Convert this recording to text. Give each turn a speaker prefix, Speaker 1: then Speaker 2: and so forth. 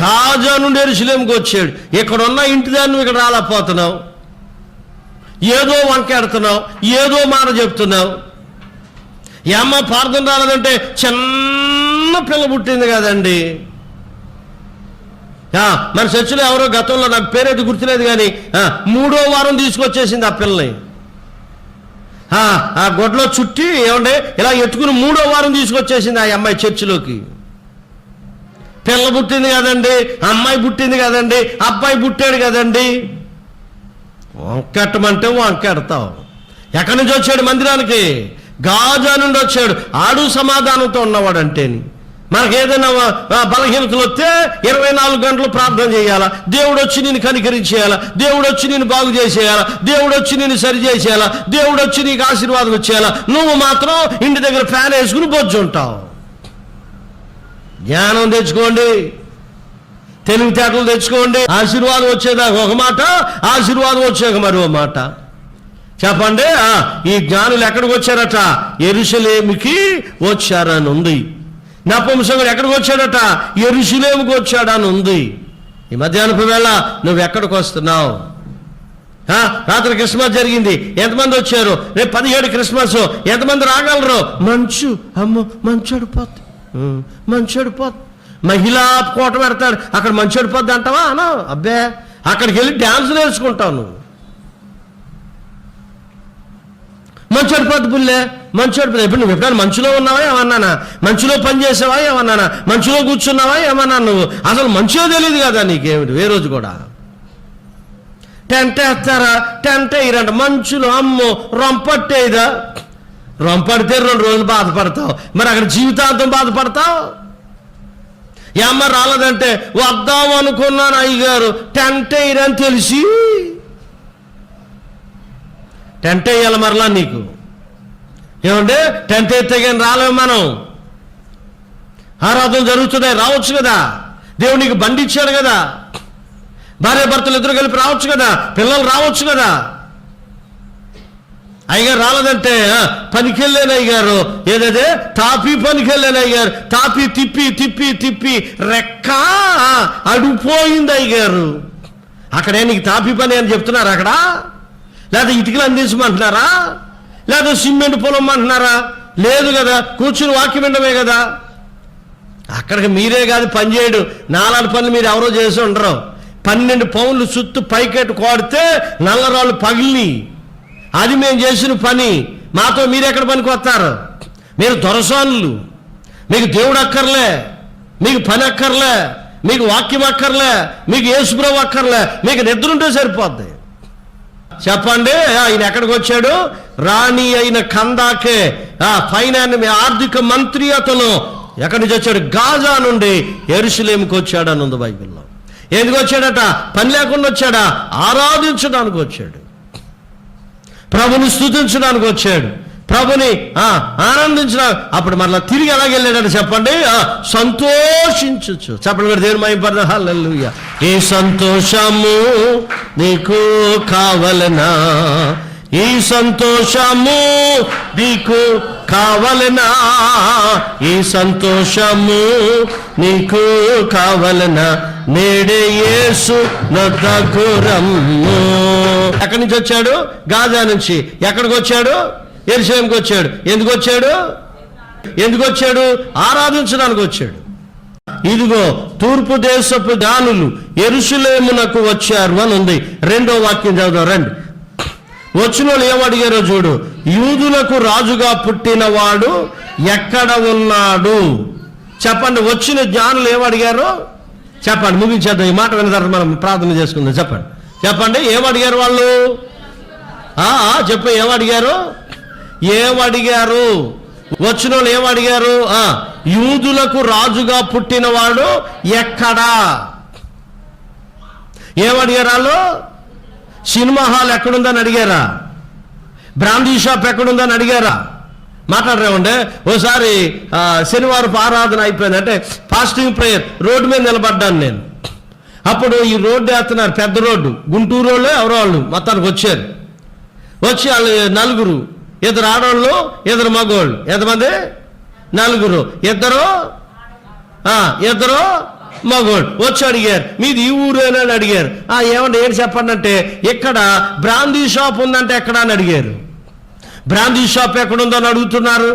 Speaker 1: Gaza నుండి ఎరుసలేంకి వచ్చాడు. ఇక్కడ ఉన్న ఇంటి దాన్ని నువ్వు ఇక్కడ రాలేకపోతున్నావు. ఏదో వంకెడుతున్నావు ఏదో మాట చెప్తున్నావు. ఏమ్మ పార్థం రాలేదంటే చిన్న పిల్ల పుట్టింది కదండి. మన చర్చిలో ఎవరో గతంలో నాకు పేరైతే గుర్తులేదు కానీ మూడో వారం తీసుకొచ్చేసింది ఆ పిల్లని. ఆ, ఆ గొడ్లో చుట్టి ఏమంటే ఇలా ఎత్తుకుని మూడో వారం తీసుకొచ్చేసింది ఆ అమ్మాయి చర్చిలోకి. పిల్ల పుట్టింది కదండి అమ్మాయి పుట్టింది కదండి అబ్బాయి పుట్టాడు కదండి. వంకెట్టమంటే వంకెడతావు. ఎక్కడి నుంచి వచ్చాడు మందిరానికి? గాజా నుండి వచ్చాడు. ఆడు సమాధానంతో ఉన్నవాడు అంటే మనకి ఏదైనా బలహీనతలు వస్తే ఇరవై నాలుగు గంటలు ప్రార్థన చేయాలా? దేవుడు వచ్చి నేను కనికరించేయాలా? దేవుడు వచ్చి నేను బాగు చేసేయాలా? దేవుడు వచ్చి నేను సరి చేసేయాలా? దేవుడు వచ్చి నీకు ఆశీర్వాదం ఇచ్చేయాలా? నువ్వు మాత్రం ఇంటి దగ్గర ఫ్యాన్ వేసుకుని బొజ్జుంటావు జ్ఞానం తెచ్చుకోండి. తెలివితేటలు తెచ్చుకోండి. ఆశీర్వాదం వచ్చేదాకా ఒక మాట ఆశీర్వాదం వచ్చాక మరో మాట. చెప్పండి ఆ, ఈ జ్ఞానులు ఎక్కడికి వచ్చారట? ఎరుసలేమికి వచ్చారని ఉంది. నపుంసకుడు ఎక్కడికి వచ్చాడట? ఎరుసలేమికి వచ్చాడని ఉంది. ఈ మధ్యాహ్నపు వేళ నువ్వు ఎక్కడికి వస్తున్నావు? రాత్రి క్రిస్మస్ జరిగింది. ఎంతమంది వచ్చారు? రేపు పదిహేడు క్రిస్మస్. ఎంతమంది రాగలరు? మంచు అమ్మో మంచు అడిపోతుంది. మంచోడు మంచు మహిళా కోట పెడతాడు. అక్కడ మంచోడు పోద్ది అంటావా? అనా అబ్బే అక్కడికి వెళ్ళి డ్యాన్స్ నేర్చుకుంటావు నువ్వు. మంచోడు పోద్ది పుల్లే. మంచోడు అడిపోద్ది ఇప్పుడు నువ్వు ఎప్పుడైనా మంచులో ఉన్నావా? ఏమన్నానా? మంచులో పని చేసావా? ఏమన్నానా? మంచులో కూర్చున్నావా? ఏమన్నా నువ్వు? అసలు మంచిగా తెలియదు కదా నీకేమిటి? ఏ రోజు కూడా. టెంట్ వేస్తారా టెంట్ వేయరంట మంచులో అమ్మో రొంపట్టేదా రొంపడితే రెండు రోజులు బాధపడతావు. మరి అక్కడ జీవితాంతం బాధపడతావు? ఈ రాలేదంటే వద్దాం అనుకున్నాను అయ్యగారు. టెంట్ వేయరని తెలిసి. టెంట్ వేయాలి మరలా నీకు. ఏమంటే టెంట్ వేస్తే కానీ రాలేము మనం. ఆరాధన జరుగుతుంది రావచ్చు కదా. దేవుడు నీకు బండి ఇచ్చాడు కదా. భార్య భర్తలు ఇద్దరు కలిపి రావచ్చు కదా. పిల్లలు రావచ్చు కదా. అయ్యగారు రాలేదంటే పనికి పనికెళ్ళాను అయ్యగారు. ఏదైతే తాపి పనికెళ్ళాను అయ్యారు తాపి తిప్పి తిప్పి తిప్పి రెక్క అడిపోయింది అయ్యగారు. అక్కడే నీకు తాపి పని అని చెప్తున్నారు అక్కడ? లేదా ఇటుకలు అందించమంటున్నారా? లేదా సిమెంట్ పొలం అంటున్నారా? లేదు కదా కూర్చుని వాక్యం వినడమే కదా. అక్కడికి మీరే కాదు పని చేయడు. నాలుగు పనులు మీరు ఎవరో చేసి ఉండరు. పన్నెండు పౌన్లు చుట్టూ పైకెట్టు కోడితే నల్లరాళ్ళు పగిలి అది మేము చేసిన పని. మాతో మీరు ఎక్కడ పనికి వస్తారు? మీరు దొరసానులు. మీకు దేవుడు అక్కర్లే. మీకు పని అక్కర్లే. మీకు వాక్యం అక్కర్లే. మీకు యేసుప్రభు అక్కర్లే. మీకు నిద్ర ఉంటే సరిపోద్ది. చెప్పండి ఆయన ఎక్కడికి వచ్చాడు? రాణి అయిన కందాకే. ఆ ఫైనాన్స్ ఆర్థిక మంత్రి అతను. ఎక్కడి నుంచి వచ్చాడు? గాజా నుండి ఎరుసలేమికి వచ్చాడు అని ఉంది బైబిల్లో. ఎందుకు వచ్చాడట? పని లేకుండా వచ్చాడా? ఆరాధించడానికి వచ్చాడు. ప్రభుని స్థుతించడానికి వచ్చాడు. ప్రభుని ఆ, ఆనందించిన అప్పుడు మరలా తిరిగి ఎలాగ వెళ్ళాడని చెప్పండి? సంతోషించచ్చు చెప్పండి మీరు దేవుని మైపడ హల్లెలూయా. ఈ సంతోషము నీకు కావలనా? ఈ సంతోషము నీకు కావలనా? ఈ సంతోషము నీకు కావలనా? నేడే యేసు నొద్దకురమ్ము ఎక్కడి నుంచి వచ్చాడు? గాజా నుంచి. ఎక్కడికి వచ్చాడు? ఎరుసలేంకి వచ్చాడు. ఎందుకు వచ్చాడు? ఎందుకు వచ్చాడు? ఆరాధించడానికి వచ్చాడు. ఇదిగో తూర్పు దేశపు దానులు ఎరుసలేమునకు వచ్చారు అని ఉంది. రెండో వాక్యం చదువు రండి. వచ్చిన వాళ్ళు ఏమడిగారో చూడు. యూదులకు రాజుగా పుట్టినవాడు ఎక్కడ ఉన్నాడు? చెప్పండి వచ్చిన జ్ఞానులు ఏమడిగారు చెప్పండి ముగించేద్దాం. ఈ మాట విన్న తర్వాత మనం ప్రార్థన చేసుకుందాం. చెప్పండి. చెప్పండి ఏమడిగారు వాళ్ళు? చెప్పు ఏమడిగారు ఏమడిగారు వచ్చిన వాళ్ళు ఏమడిగారు యూదులకు రాజుగా పుట్టినవాడు ఎక్కడా? ఏమడిగారు వాళ్ళు? సినిమా హాల్ ఎక్కడుందని అడిగారా? బ్రాందీ షాప్ ఎక్కడుందని అడిగారా? మాట్లాడరేమంటే ఓసారి శనివారం ఆరాధన అయిపోయింది. అంటే ఫాస్టింగ్ ప్రేయర్ రోడ్డు మీద నిలబడ్డాను నేను. అప్పుడు ఈ రోడ్డు వేస్తున్నారు పెద్ద రోడ్డు. గుంటూరు వాళ్ళు ఎవరో వాళ్ళు మొత్తానికి వచ్చారు. వచ్చి వాళ్ళు నలుగురు. ఇద్దరు ఆడవాళ్ళు ఇద్దరు మగవాళ్ళు ఎంతమంది? నలుగురు. ఇద్దరు ఇద్దరు మగోడు వచ్చి అడిగారు మీది ఈ ఊరేనా అని అడిగారు. ఏమంటే ఏం చెప్పండి అంటే ఇక్కడ బ్రాందీ షాప్ ఉందంటే ఎక్కడ? అని అడిగారు. బ్రాందీ షాప్ ఎక్కడుందని అడుగుతున్నారు.